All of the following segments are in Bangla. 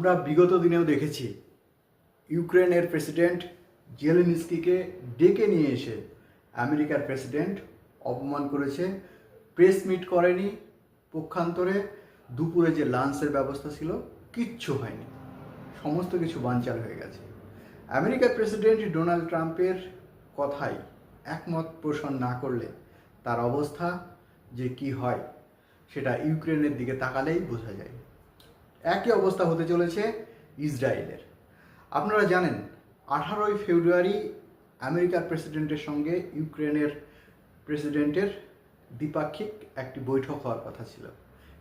আমরা বিগত দিনেও দেখেছি, ইউক্রেনের প্রেসিডেন্ট জেলেনস্কিকে ডেকে নিয়ে এসে আমেরিকার প্রেসিডেন্ট অপমান করেছে। প্রেস মিট করেনি, পক্ষান্তরে দুপুরে যে লাঞ্চের ব্যবস্থা ছিল, কিচ্ছু হয়নি। সমস্ত কিছু বানচাল হয়ে গেছে। আমেরিকার প্রেসিডেন্ট ডোনাল্ড ট্রাম্পের কথাই একমত পোষণ না করলে তার অবস্থা যে কি হয়, সেটা ইউক্রেনের দিকে তাকালেই বোঝা যায়। একই অবস্থা হতে চলেছে ইসরায়েলের। আপনারা জানেন, আঠারোই ফেব্রুয়ারি আমেরিকার প্রেসিডেন্টের সঙ্গে ইউক্রেনের প্রেসিডেন্টের দ্বিপাক্ষিক একটি বৈঠক হওয়ার কথা ছিল।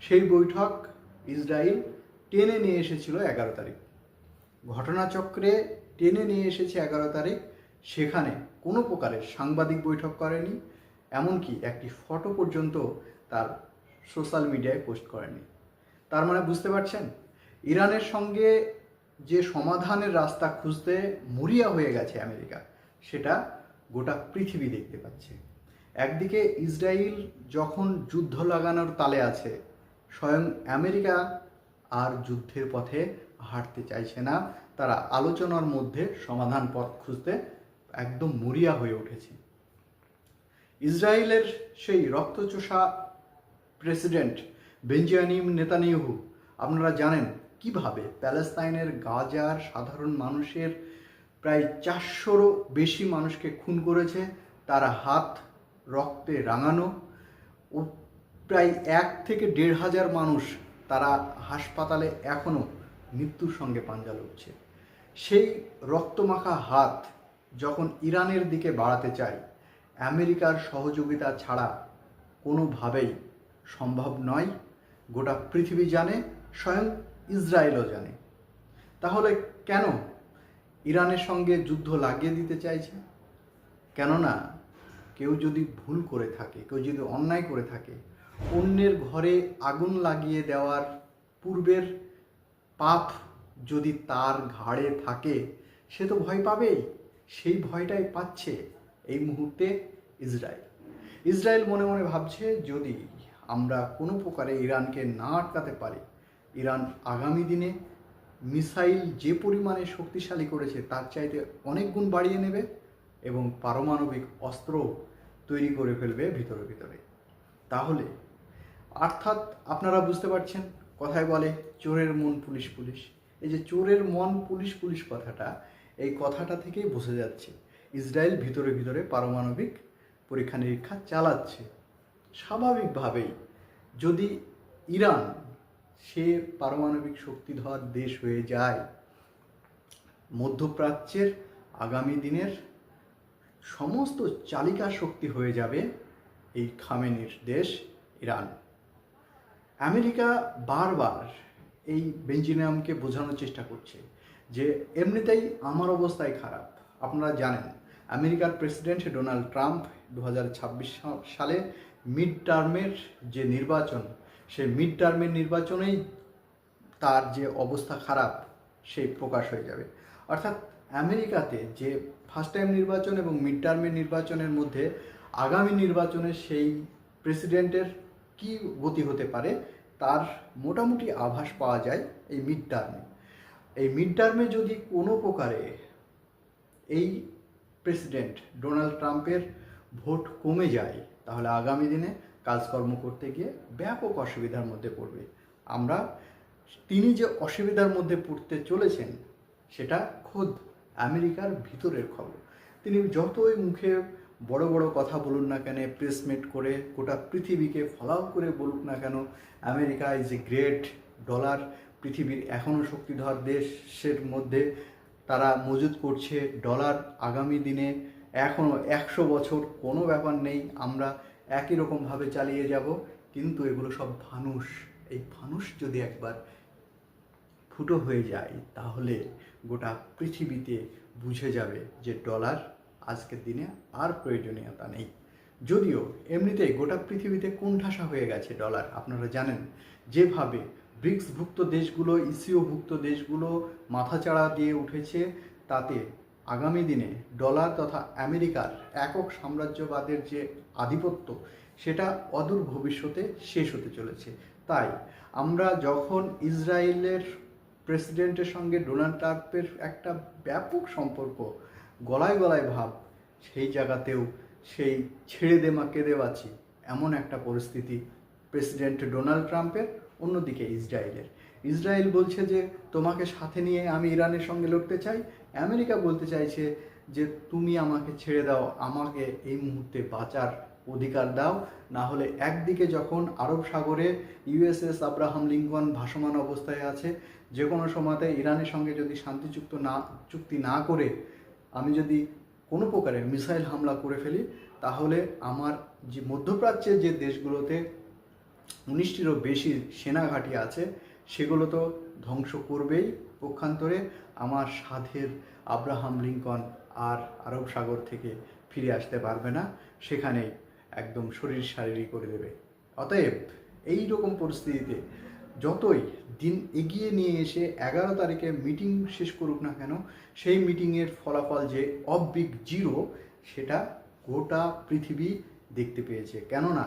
সেই বৈঠক ইসরায়েল টেনে নিয়ে এসেছিল এগারো তারিখ। ঘটনাচক্রে টেনে নিয়ে এসেছে এগারো তারিখ। সেখানে কোনো প্রকারের সাংবাদিক বৈঠক করেনি, এমনকি একটি ফটো পর্যন্ত তার সোশ্যাল মিডিয়ায় পোস্ট করেনি। তার মানে বুঝতে পারছেন? ইরানের সঙ্গে যে সমাধানের রাস্তা খুঁজতে মরিয়া হয়ে গেছে আমেরিকা, সেটা গোটা পৃথিবী দেখতে পাচ্ছে। একদিকে ইসরায়েল যখন যুদ্ধ লাগানোর তালে আছে, স্বয়ং আমেরিকা আর যুদ্ধের পথে হাঁটতে চাইছে না, তারা আলোচনার মধ্যে সমাধান পথ খুঁজতে একদম মরিয়া হয়ে উঠেছে। ইসরায়েলের সেই রক্তচোষা প্রেসিডেন্ট বেঞ্জামিন নেতানিয়াহু, আপনারা জানেন কীভাবে প্যালেস্তাইনের গাজার সাধারণ মানুষের প্রায় চারশোরও বেশি মানুষকে খুন করেছে, তারা হাত রক্তে রাঙানো, ও প্রায় এক থেকে দেড় হাজার মানুষ তারা হাসপাতালে এখনও মৃত্যুর সঙ্গে পাঞ্জা লড়ছে। সেই রক্তমাখা হাত যখন ইরানের দিকে বাড়াতে চায়, আমেরিকার সহযোগিতা ছাড়া কোনোভাবেই সম্ভব নয়। গোটা পৃথিবী জানে, স্বয়ং ইসরায়েলও জানে। তাহলে কেন ইরানের সঙ্গে যুদ্ধ লাগিয়ে দিতে চাইছে? কেননা কেউ যদি ভুল করে থাকে, কেউ যদি অন্যায় করে থাকে, অন্যের ঘরে আগুন লাগিয়ে দেওয়ার পূর্বের পাপ যদি তার ঘাড়ে থাকে, সে তো ভয় পাবেই। সেই ভয়টাই পাচ্ছে এই মুহূর্তে ইসরায়েল। ইসরায়েল মনে মনে ভাবছে, যদি আমরা কোনো প্রকারে ইরানকে না আটকাতে পারি। ইরান আগামী দিনে মিসাইল যে পরিমাণে শক্তিশালী করেছে, তার চাইতে অনেক গুণ বাড়িয়ে নেবে এবং পারমাণবিক অস্ত্র তৈরি করে ফেলবে ভিতরে ভিতরে। তাহলে, অর্থাৎ আপনারা বুঝতে পারছেন, কথায় বলে চোরের মন পুলিশ পুলিশ। এই যে চোরের মন পুলিশ পুলিশ কথাটা, এই কথাটা থেকেই বোঝা যাচ্ছে, ইসরায়েল ভিতরে ভিতরে পারমাণবিক পরীক্ষা নিরীক্ষা চালাচ্ছে। স্বাভাবিকভাবেই যদি ইরান সে পারমাণবিক শক্তিধর দেশ হয়ে যায়, মধ্যপ্রাচ্যের আগামী দিনের সমস্ত চালিকা শক্তি হয়ে যাবে এই খামেনির দেশ ইরান। আমেরিকা বারবার এই বেঞ্জিনিয়ামকে বোঝানোর চেষ্টা করছে যে এমনিতেই আমার অবস্থাই খারাপ। আপনারা জানেন, আমেরিকার প্রেসিডেন্ট ডোনাল্ড ট্রাম্প দু হাজার ছাব্বিশ সালে মিড টার্মের যে নির্বাচন, সেই মিড টার্মের নির্বাচনেই তার যে অবস্থা খারাপ, সেই প্রকাশ হয়ে যাবে। অর্থাৎ আমেরিকাতে যে ফার্স্ট টাইম নির্বাচন এবং মিড টার্মের নির্বাচনের মধ্যে আগামী নির্বাচনে সেই প্রেসিডেন্টের কি গতি হতে পারে, তার মোটামুটি আভাস পাওয়া যায় এই মিড টার্মে এই মিড টার্মে যদি কোনো প্রকারে এই প্রেসিডেন্ট ডোনাল্ড ট্রাম্পের ভোট কমে যায় তাহলে আগামী দিনে কাজকর্ম করতে গিয়ে ব্যাপক অসুবিধার মধ্যে পড়বে। আমরা তিনি যে অসুবিধার মধ্যে পড়তে চলেছেন, সেটা খোদ আমেরিকার ভিতরের খবর। তিনি যতই মুখে বড় বড় কথা বলুন না কেন প্রেসমেট করে, গোটা পৃথিবীকে ফলাও করে বলুক না কেন, America is a great dollar পৃথিবীর এখনও শক্তিধর দেশের মধ্যে তারা মজুত করছে ডলার আগামী দিনে এখনও একশো বছর কোনো ব্যাপার নেই, আমরা একই রকমভাবে চালিয়ে যাব, কিন্তু এগুলো সব ফানুস এই ফানুস যদি একবার ফুটো হয়ে যায়, তাহলে গোটা পৃথিবীতে বুঝে যাবে যে ডলার আজকের দিনে আর প্রয়োজনীয়তা নেই। যদিও এমনিতেই গোটা পৃথিবীতে কোণঠাসা হয়ে গেছে ডলার, আপনারা জানেন। যেভাবে ব্রিক্সভুক্ত দেশগুলো, ইসিওভুক্ত দেশগুলো মাথাচাড়া দিয়ে উঠেছে, তাতে আগামী দিনে ডলার তথা আমেরিকার একক সাম্রাজ্যবাদের যে আধিপত্য, সেটা অদূর ভবিষ্যতে শেষ হতে চলেছে। তাই আমরা যখন ইসরায়েলের প্রেসিডেন্টের সঙ্গে ডোনাল্ড ট্রাম্পের একটা ব্যাপক সম্পর্ক, গলায় গলায় ভাব, সেই জায়গাতেও সেই ছেড়ে দে মা কেঁদে বাঁচি, এমন একটা পরিস্থিতি প্রেসিডেন্ট ডোনাল্ড ট্রাম্পের, অন্যদিকে ইসরায়েলের। ইসরায়েল বলছে যে, তোমাকে সাথে নিয়ে আমি ইরানের সঙ্গে লড়তে চাই আমেরিকা বলতে চাইছে যে, তুমি আমাকে ছেড়ে দাও, আমাকে এই মুহূর্তে বাঁচার অধিকার দাও। না হলে একদিকে যখন আরব সাগরে ইউএসএস আব্রাহাম লিঙ্কন ভাসমান অবস্থায় আছে, যে কোনো সময়তে ইরানের সঙ্গে যদি শান্তিযুক্ত না, চুক্তি না করে আমি যদি কোনো প্রকারের মিসাইল হামলা করে ফেলি, তাহলে আমার যে মধ্যপ্রাচ্যের যে দেশগুলোতে উনিশটিরও বেশি সেনা ঘাঁটি আছে, সেগুলো তো ধ্বংস করবেই পক্ষান্তরে আমার সাধের আব্রাহাম লিঙ্কন আর আরব সাগর থেকে ফিরে আসতে পারবে না, সেখানেই একদম শরীর শারীরিক করে দেবে। অতএব এই রকম পরিস্থিতিতে যতই দিন এগিয়ে নিয়ে এসে এগারো তারিখে মিটিং শেষ করুক না কেন, সেই মিটিংয়ের ফলাফল যে অবিগ জিরো, সেটা গোটা পৃথিবী দেখতে পেয়েছে। কেননা,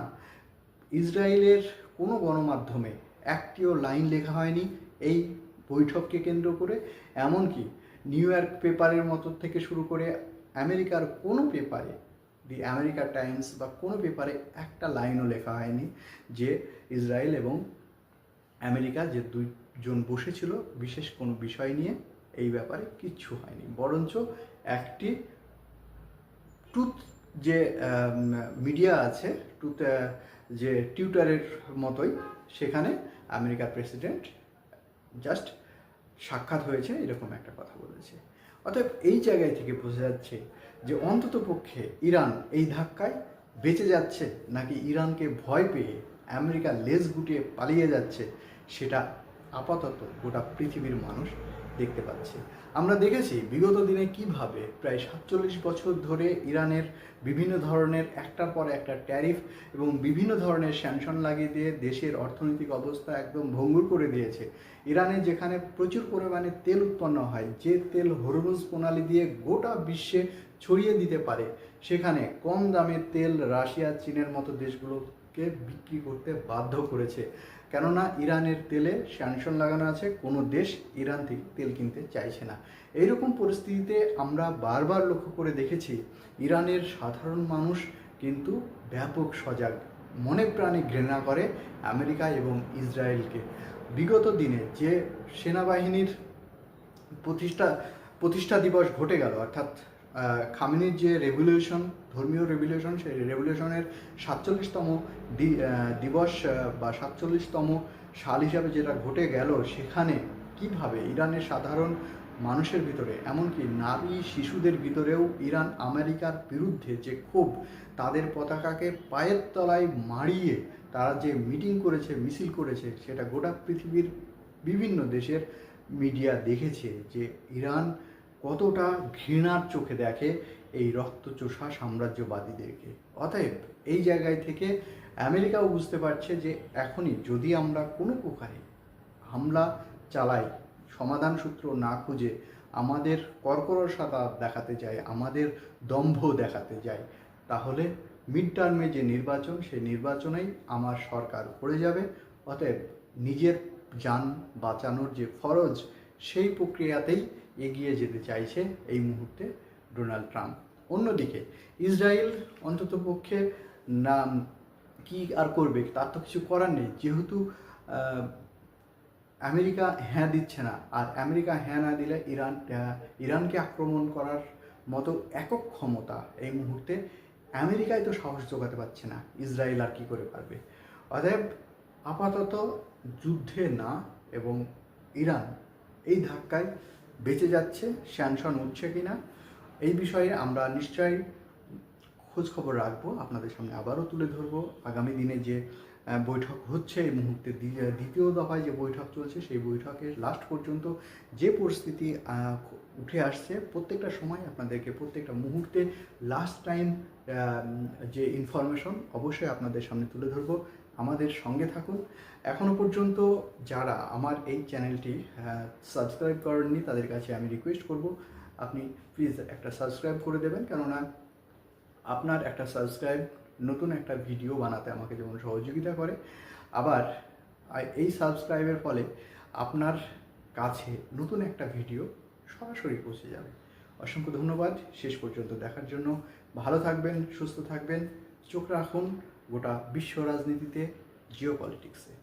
ইসরায়েলের কোনো গণমাধ্যমে একটিও লাইন লেখা হয়নি এই বৈঠককে কেন্দ্র করে, এমনকি নিউ ইয়র্ক পেপারের মতো থেকে শুরু করে আমেরিকার কোনো পেপারে, দি আমেরিকা টাইমস বা কোনো পেপারে একটা লাইনও লেখা হয়নি যে ইসরায়েল এবং আমেরিকা যে দুইজন বসেছিল, বিশেষ কোনো বিষয় নিয়ে এই ব্যাপারে কিচ্ছু হয়নি। বরঞ্চ একটি টুথ যে মিডিয়া আছে টুথ যে টিউটারের মতোই, সেখানে আমেরিকার প্রেসিডেন্ট জাস্ট সাক্ষাৎ হয়েছে, এরকম একটা কথা বলেছে। অতএব এই জায়গায় থেকে বোঝা যাচ্ছে যে অন্তত পক্ষে ইরান এই ধাক্কায় বেঁচে যাচ্ছে নাকি ইরানকে ভয় পেয়ে আমেরিকা লেজ গুটিয়ে পালিয়ে যাচ্ছে, সেটা আপাতত গোটা পৃথিবীর মানুষ দেখতে পাচ্ছে। আমরা দেখেছি বিগত দিনে কীভাবে প্রায় সাতচল্লিশ বছর ধরে ইরানের বিভিন্ন ধরনের একটার পর একটা ট্যারিফ এবং বিভিন্ন ধরনের স্যাংশন লাগিয়ে দিয়ে দেশের অর্থনৈতিক অবস্থা একদম ভঙ্গুর করে দিয়েছে। ইরানে যেখানে প্রচুর পরিমাণে তেল উৎপন্ন হয়, যে তেল হরমুজ প্রণালী দিয়ে গোটা বিশ্বে ছড়িয়ে দিতে পারে, সেখানে কম দামে তেল রাশিয়া, চীনের মতো দেশগুলোকে বিক্রি করতে বাধ্য করেছে। কেননা ইরানের তেলে স্যাংশন লাগানো আছে, কোনো দেশ ইরান থেকে তেল কিনতে চাইছে না। এইরকম পরিস্থিতিতে আমরা বারবার লক্ষ্য করে দেখেছি, ইরানের সাধারণ মানুষ কিন্তু ব্যাপক সজাগ, মনে প্রাণে ঘৃণা করে আমেরিকা এবং ইসরায়েলকে। বিগত দিনে যে সেনাবাহিনীর প্রতিষ্ঠা প্রতিষ্ঠা দিবস ঘটে গেল, অর্থাৎ খামেনির যে রেভলিউশন ধর্মীয় রেভলিউশন সেই রেভলিউশনের সাতচল্লিশতম দিবস বা সাতচল্লিশতম সাল হিসাবে যেটা ঘটে গেল, সেখানে কীভাবে ইরানের সাধারণ মানুষের ভিতরে, এমনকি নারী শিশুদের ভিতরেও ইরান, আমেরিকার বিরুদ্ধে যে ক্ষোভ, তাদের পতাকাকে পায়ের তলায় মারিয়ে তারা যে মিটিং করেছে, মিছিল করেছে, সেটা গোটা পৃথিবীর বিভিন্ন দেশের মিডিয়া দেখেছে যে ইরান কতটা ঘৃণার চোখে দেখে এই রক্তচোষা সাম্রাজ্যবাদীদেরকে। অতএব এই জায়গায় থেকে আমেরিকাও বুঝতে পারছে যে এখনই যদি আমরা কোনো প্রকারে হামলা চালাই, সমাধান সূত্র না খুঁজে, আমাদের কর্করসাতা দেখাতে যায়, আমাদের দম্ভ দেখাতে যায়, তাহলে মিড টার্মে যে নির্বাচন সেই নির্বাচনেই আমার সরকার পড়ে যাবে। অতএব নিজের যান বাঁচানোর যে ফরজ, সেই প্রক্রিয়াতেই এগিয়ে যেতে চাইছে এই মুহূর্তে ডোনাল্ড ট্রাম্প। অন্যদিকে, ইসরায়েল অন্ততপক্ষে না, কি আর করবে তার তো কিছু করার নেই। যেহেতু আমেরিকা হ্যাঁ দিচ্ছে না, আর আমেরিকা হ্যাঁ না দিলে ইরান ইরানকে আক্রমণ করার মতো একক ক্ষমতা এই মুহূর্তে আমেরিকায় তো সাহস জোগাতে পারছে না, ইসরায়েল আর কি করে পারবে। অতএব, আপাতত যুদ্ধে না এবং ইরান এই ধাক্কায় বেঁচে যাচ্ছে স্যানশন উঠছে কিনা, এই বিষয়ে আমরা নিশ্চয়ই খোঁজ খবর রাখব। আপনাদের সামনে আবারও তুলে ধরবো। আগামী দিনে যে বৈঠক হচ্ছে, এই মুহূর্তে দ্বিতীয় দফায় যে বৈঠক চলছে, সেই বৈঠকের লাস্ট পর্যন্ত যে পরিস্থিতি উঠে আসছে, প্রত্যেকটা সময় আপনাদেরকে প্রত্যেকটা মুহূর্তে লাস্ট টাইম যে ইনফরমেশন অবশ্যই আপনাদের সামনে তুলে ধরবো। আমাদের সঙ্গে থাকুন। এখনও পর্যন্ত যারা আমার এই চ্যানেলটি সাবস্ক্রাইব করেননি, তাদের কাছে আমি রিকোয়েস্ট করব, আপনি প্লিজ একটা সাবস্ক্রাইব করে দেবেন। কেননা আপনার একটা সাবস্ক্রাইব নতুন একটা ভিডিও বানাতে আমাকে যেমন সহযোগিতা করে। আবার এই সাবস্ক্রাইবের ফলে আপনার কাছে নতুন একটা ভিডিও সরাসরি পৌঁছে যাবে। অসংখ্য ধন্যবাদ। শেষ পর্যন্ত দেখার জন্য ভালো থাকবেন, সুস্থ থাকবেন, চোখ রাখুন। গোটা বিশ্ব রাজনীতিতে জিও পলিটিক্সে